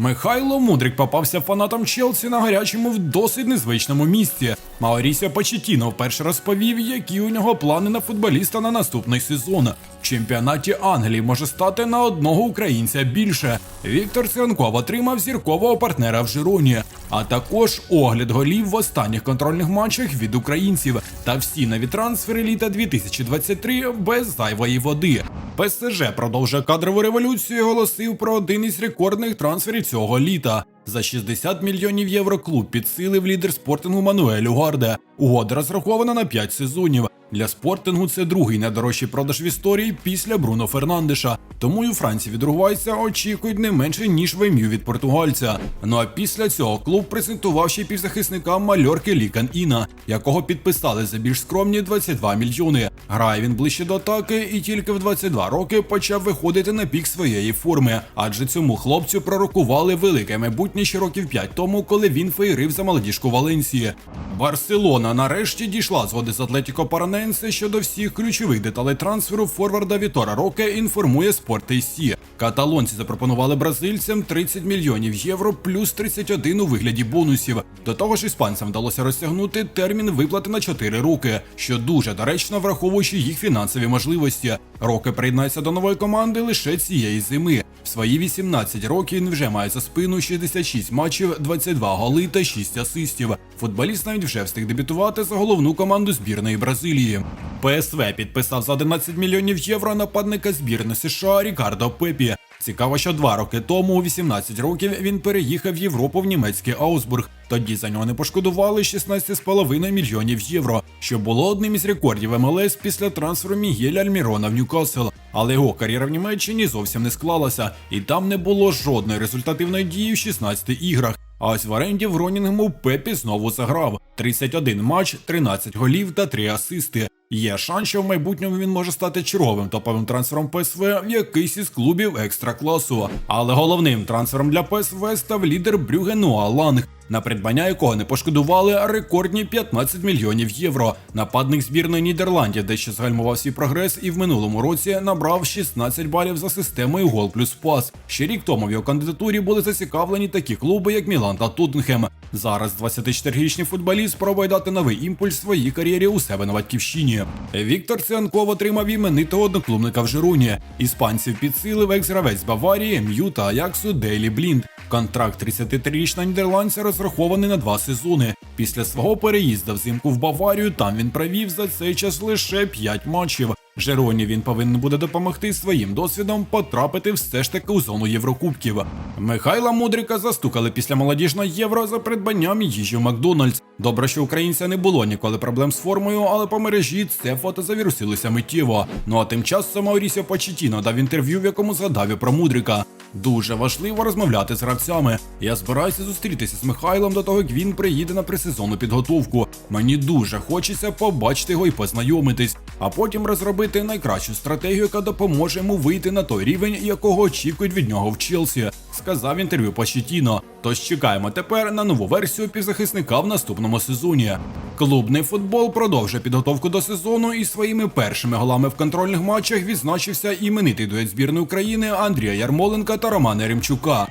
Михайло Мудрик попався фанатам Челсі на гарячому в досить незвичному місці. Маурісіо Почетіно вперше розповів, які у нього плани на футболіста на наступний сезон. В чемпіонаті Англії може стати на одного українця більше. Віктор Циганков отримав зіркового партнера в Жироні, а також огляд голів в останніх контрольних матчах від українців та всі нові трансфери літа 2023 без зайвої води. ПСЖ продовжує кадрову революцію і Голосив про один із рекордних трансферів цього літа. За 60 мільйонів євро клуб підсилив лідер спортингу Мануелю Гарде. Угода розрахована на 5 сезонів. Для спортингу це другий найдорожчий продаж в історії після Бруно Фернандеша. Тому і у Франції від очікують не менше ніж вем'ю від португальця. Ну а після цього клуб презентував ще й півзахисника Мальорки Лікан Іна, якого підписали за більш скромні 22 мільйони. Грає він ближче до атаки і тільки в 22 роки почав виходити на пік своєї форми, адже цьому хлопцю пророкували велике майбутнє ще років 5 тому, коли він фейрив за молодіжку Валенсії. Барселона нарешті дійшла згоди з Атлетіко Параненсе щодо всіх ключових деталей трансферу форварда Вітора Роке. Інформує Спорт Сі. Каталонці запропонували бразильцям 30 мільйонів євро плюс 31 у вигляді бонусів. До того ж, іспанцям вдалося розтягнути термін виплати на 4 роки, що дуже доречно враховуючи їх фінансові можливості. Роки приєднається до нової команди лише цієї зими. В свої 18 років він вже має за спину 66 матчів, 22 голи та 6 асистів. Футболіст навіть вже встиг дебютувати за головну команду збірної Бразилії. ПСВ підписав за 11 мільйонів євро нападника збірної США Рікардо Пепі. Цікаво, що два роки тому, у 18 років, він переїхав в Європу в німецький Аусбург. Тоді за нього не пошкодували 16,5 мільйонів євро, що було одним із рекордів МЛС після трансферу Мігеля Альмірона в Ньюкасл. Але його кар'єра в Німеччині зовсім не склалася, і там не було жодної результативної дії в 16 іграх. А ось в оренді в Ронінгему Пепі знову заграв 31 матч, 13 голів та 3 асисти. Є шанс, що в майбутньому він може стати черговим топовим трансфером ПСВ в якийсь із клубів екстра класу. Але головним трансфером для ПСВ став лідер Брюге Ноа Ланг, на придбання якого не пошкодували рекордні 15 мільйонів євро. Нападник збірної Нідерландів дещо згальмував свій прогрес і в минулому році набрав 16 балів за системою гол плюс пас. Ще рік тому в його кандидатурі були зацікавлені такі клуби, як Мілан та Тоттенхем. Зараз 24-річний футболіст пробує дати новий імпульс своїй кар'єрі у себе на батьківщині. Віктор Цианков отримав іменитого одноклубника в Жируні. Іспанців підсилив екс-гравець Баварії, М'ю та Аяксу Дейлі Блінд. Контракт 33-річного нідерландця розрахований на два сезони. Після свого переїзду взимку в Баварію там він провів за цей час лише 5 матчів. Жероні він повинен буде допомогти своїм досвідом потрапити все ж таки у зону Єврокубків. Михайла Мудрика застукали після молодіжного євро за придбанням їжі в Макдональдс. Добре, що українця не було ніколи проблем з формою, але по мережі це фото завірусилося миттєво. Ну а тим часом Маурісіо Почетіно дав інтерв'ю, в якому згадав і про Мудрика. Дуже важливо розмовляти з гравцями. Я збираюся зустрітися з Михайлом до того, як він приїде на присезонну підготовку. Мені дуже хочеться побачити його і познайомитись, а потім розробити найкращу стратегію, яка допоможе йому вийти на той рівень, якого очікують від нього в Челсі. Сказав інтерв'ю Почетіно. Тож чекаємо тепер на нову версію півзахисника в наступному сезоні. Клубний футбол продовжує підготовку до сезону і своїми першими голами в контрольних матчах відзначився іменитий дует збірної України Андрія Ярмоленка та Романа Ремчука.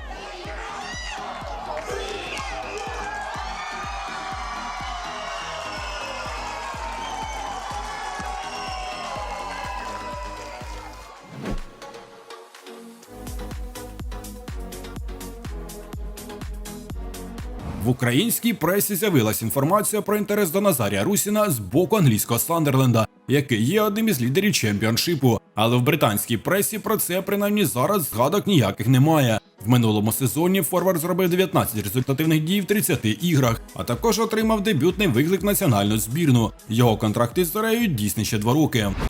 Українській пресі з'явилась інформація про інтерес до Назарія Русіна з боку англійського Сандерленда, який є одним із лідерів чемпіоншипу. Але в британській пресі про це принаймні зараз згадок ніяких немає. В минулому сезоні Форвард зробив 19 результативних дій в 30 іграх, а також отримав дебютний виклик національну збірну. Його контракт із дійсний ще два роки.